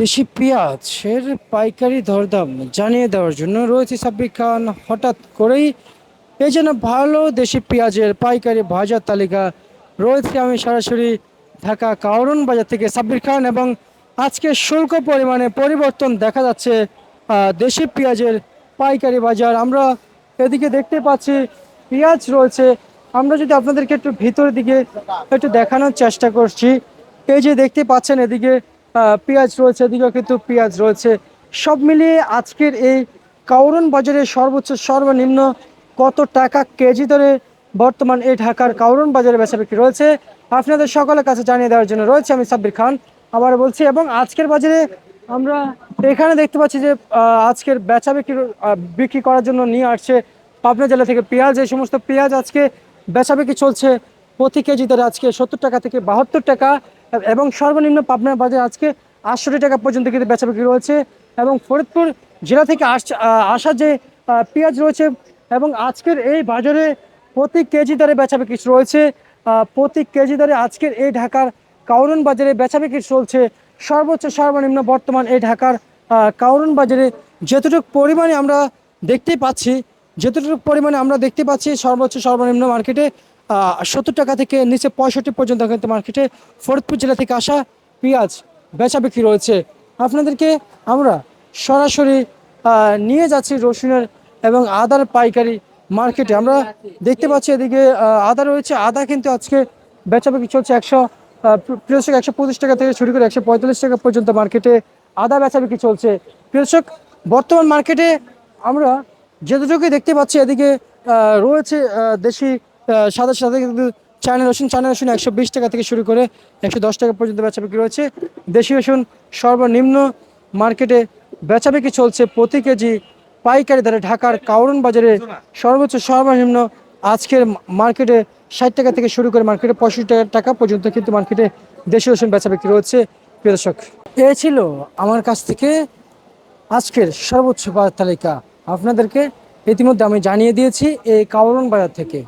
দেশি পেঁয়াজের পাইকারি দরদাম জানিয়ে দেওয়ার জন্য রয়েছে সাব্বির খান। হঠাৎ করেই এই যেন ভালো দেশি পেঁয়াজের পাইকারি বাজার তালিকা রয়েছে। আমি সরাসরি ঢাকা কাউরন বাজার থেকে সাব্বির খান এবং আজকে শুল্ক পরিমাণে পরিবর্তন দেখা যাচ্ছে দেশি পেঁয়াজের পাইকারি বাজার। আমরা এদিকে দেখতে পাচ্ছি পেঁয়াজ রয়েছে। আমরা যদি আপনাদেরকে একটু ভিতরের দিকে একটু দেখানোর চেষ্টা করছি, এই যে দেখতে পাচ্ছেন এদিকে পেঁয়াজ রয়েছে এদিকেও কিন্তু পেঁয়াজ রয়েছে। সব মিলিয়ে আজকের এই কাউরন বাজারে সর্বোচ্চ, সর্বনিম্ন কত টাকা কেজি দরে বর্তমান এই ঢাকার কাউরন বাজারে বেচা বিক্রি রয়েছে? আপনাদের সকলের কাছে জানিয়ে দেওয়ার জন্য রয়েছে আমি সাব্বির খান। আবার বলছি, এবং আজকের বাজারে আমরা এখানে দেখতে পাচ্ছি যে আজকের বেচা বিক্রি বিক্রি করার জন্য নিয়ে আসছে পাবনা জেলা থেকে পেঁয়াজ। এই সমস্ত পেঁয়াজ আজকে বেচা বিক্রি চলছে প্রতি কেজি দরে আজকে সত্তর টাকা থেকে বাহাত্তর টাকা। এবং সর্বনিম্ন পাবনার বাজারে আজকে আটষট্টি টাকা পর্যন্ত কিন্তু বেচা বিক্রি রয়েছে এবং ফরিদপুর জেলা থেকে আসা যে পেঁয়াজ রয়েছে এবং আজকের এই বাজারে প্রতি কেজি দরে বেচা বিক্রি রয়েছে। প্রতি কেজি দরে আজকের এই ঢাকার কাউরন বাজারে বেচা বিক্রি চলছে। সর্বোচ্চ সর্বনিম্ন বর্তমান এই ঢাকার কাউরন বাজারে যতটুকু পরিমাণে আমরা দেখতে পাচ্ছি, যতটুকু পরিমাণে আমরা দেখতে পাচ্ছি সর্বোচ্চ সর্বনিম্ন মার্কেটে সত্তর টাকা থেকে নিচে পঁয়ষট্টি পর্যন্ত কিন্তু মার্কেটে ফরিদপুর জেলা থেকে আসা পেঁয়াজ বেচা বিক্রি রয়েছে। আপনাদেরকে আমরা সরাসরি নিয়ে যাচ্ছি রসুনের এবং আদার পাইকারি মার্কেটে। আমরা দেখতে পাচ্ছি এদিকে আদা রয়েছে। আদা কিন্তু আজকে বেচা বিক্রি চলছে একশো প্রিয়শক একশো পঁচিশ টাকা থেকে শুরু করে একশো পঁয়তাল্লিশ টাকা পর্যন্ত মার্কেটে আদা বেচা বিক্রি চলছে। প্রিয়শক বর্তমান মার্কেটে আমরা যতটুকুই দেখতে পাচ্ছি, এদিকে রয়েছে দেশি সাথে সাদা কিন্তু চায়না রসুন চায়না রসুন একশো বিশ টাকা থেকে শুরু করে একশো দশ টাকা পর্যন্ত বেচা বিক্রি রয়েছে দেশি রসুন সর্বনিম্ন মার্কেটে বেচা বিক্রি চলছে প্রতি কেজি পাইকারি দরে। ঢাকার কাউরন বাজারে সর্বোচ্চ সর্বনিম্ন আজকের মার্কেটে ষাট টাকা থেকে শুরু করে মার্কেটে পঁয়ষট্টি টাকা পর্যন্ত কিন্তু মার্কেটে দেশি রসুন বেচা বিক্রি রয়েছে প্রিয় দর্শক, এ ছিল আমার কাছ থেকে আজকের সর্বোচ্চ বাজার তালিকা। আপনাদেরকে ইতিমধ্যে আমি জানিয়ে দিয়েছি এই কাউরন বাজার থেকে।